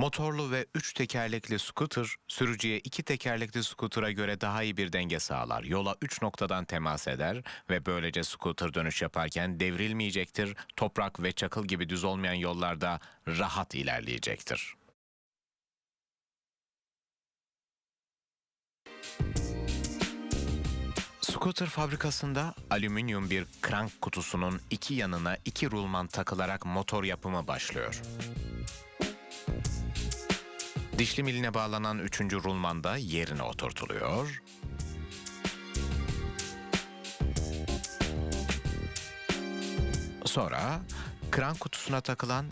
Motorlu ve üç tekerlekli scooter, sürücüye iki tekerlekli scooter'a göre daha iyi bir denge sağlar. Yola üç noktadan temas eder ve böylece scooter dönüş yaparken devrilmeyecektir, toprak ve çakıl gibi düz olmayan yollarda rahat ilerleyecektir. Scooter fabrikasında alüminyum bir krank kutusunun iki yanına iki rulman takılarak motor yapımı başlıyor. Dişli miline bağlanan üçüncü rulman da yerine oturtuluyor. Sonra krank kutusuna takılan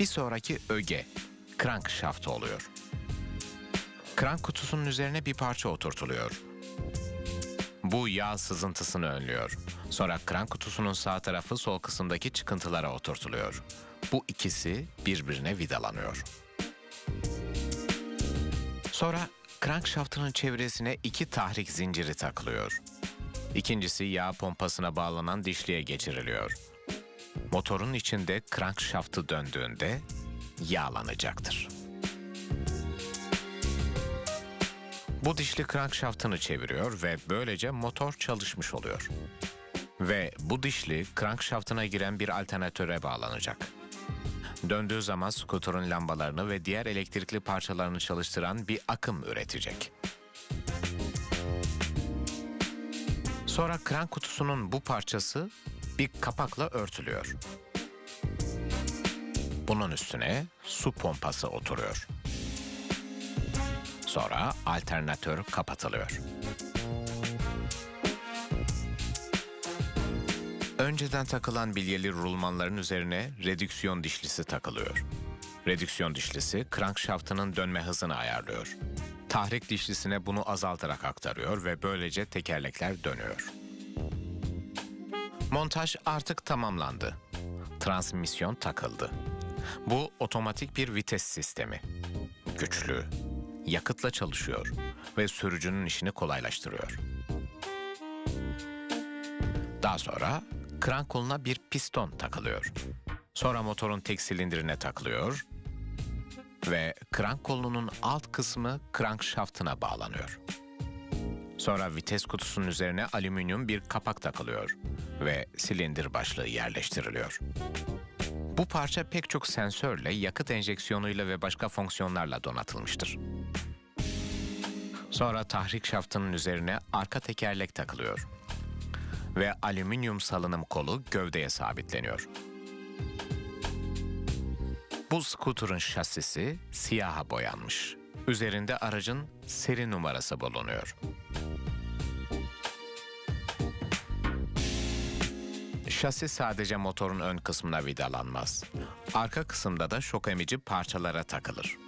bir sonraki öge, krank şaftı oluyor. Krank kutusunun üzerine bir parça oturtuluyor. Bu yağ sızıntısını önlüyor. Sonra krank kutusunun sağ tarafı sol kısımdaki çıkıntılara oturtuluyor. Bu ikisi birbirine vidalanıyor. Sonra krank şaftının çevresine iki tahrik zinciri takılıyor. İkincisi yağ pompasına bağlanan dişliye geçiriliyor. Motorun içinde krank şaftı döndüğünde yağlanacaktır. Bu dişli krank şaftını çeviriyor ve böylece motor çalışmış oluyor. Ve bu dişli krank şaftına giren bir alternatöre bağlanacak. Döndüğü zaman skuterın lambalarını ve diğer elektrikli parçalarını çalıştıran bir akım üretecek. Sonra krank kutusunun bu parçası bir kapakla örtülüyor. Bunun üstüne su pompası oturuyor. Sonra alternatör kapatılıyor. Önceden takılan bilyeli rulmanların üzerine redüksiyon dişlisi takılıyor. Redüksiyon dişlisi krank şaftının dönme hızını ayarlıyor. Tahrik dişlisine bunu azaltarak aktarıyor ve böylece tekerlekler dönüyor. Montaj artık tamamlandı. Transmisyon takıldı. Bu otomatik bir vites sistemi. Güçlü, yakıtla çalışıyor ve sürücünün işini kolaylaştırıyor. Daha sonra kran koluna bir piston takılıyor. Sonra motorun tek silindirine takılıyor ve krank kolunun alt kısmı krank şaftına bağlanıyor. Sonra vites kutusunun üzerine alüminyum bir kapak takılıyor ve silindir başlığı yerleştiriliyor. Bu parça pek çok sensörle, yakıt enjeksiyonuyla ve başka fonksiyonlarla donatılmıştır. Sonra tahrik şaftının üzerine arka tekerlek takılıyor ve alüminyum salınım kolu gövdeye sabitleniyor. Bu skuterın şasisi siyaha boyanmış. Üzerinde aracın seri numarası bulunuyor. Şasi sadece motorun ön kısmına vidalanmaz. Arka kısımda da şok emici parçalara takılır.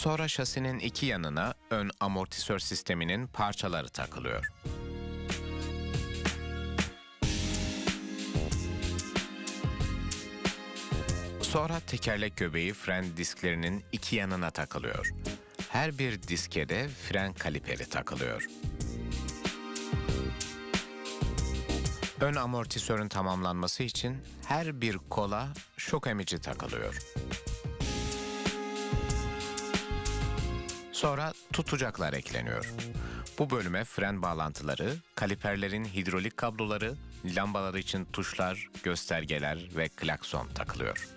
Sonra şasinin iki yanına ön amortisör sisteminin parçaları takılıyor. Sonra tekerlek göbeği fren disklerinin iki yanına takılıyor. Her bir diske de fren kaliperi takılıyor. Ön amortisörün tamamlanması için her bir kola şok emici takılıyor. Sonra tutacaklar ekleniyor. Bu bölüme fren bağlantıları, kaliperlerin hidrolik kabloları, lambalar için tuşlar, göstergeler ve klakson takılıyor.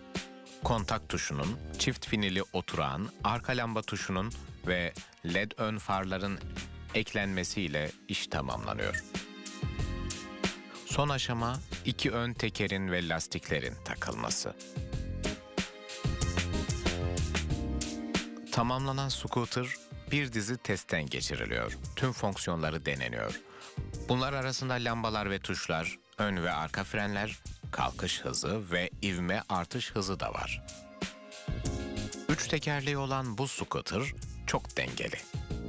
Kontak tuşunun, çift finili oturağın, arka lamba tuşunun ve led ön farların eklenmesiyle iş tamamlanıyor. Son aşama iki ön tekerin ve lastiklerin takılması. Tamamlanan scooter bir dizi testten geçiriliyor. Tüm fonksiyonları deneniyor. Bunlar arasında lambalar ve tuşlar, ön ve arka frenler, kalkış hızı ve ivme artış hızı da var. Üç tekerleği olan bu scooter çok dengeli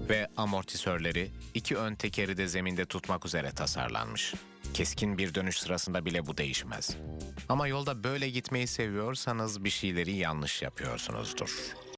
ve amortisörleri iki ön tekeri de zeminde tutmak üzere tasarlanmış. Keskin bir dönüş sırasında bile bu değişmez. Ama yolda böyle gitmeyi seviyorsanız bir şeyleri yanlış yapıyorsunuzdur.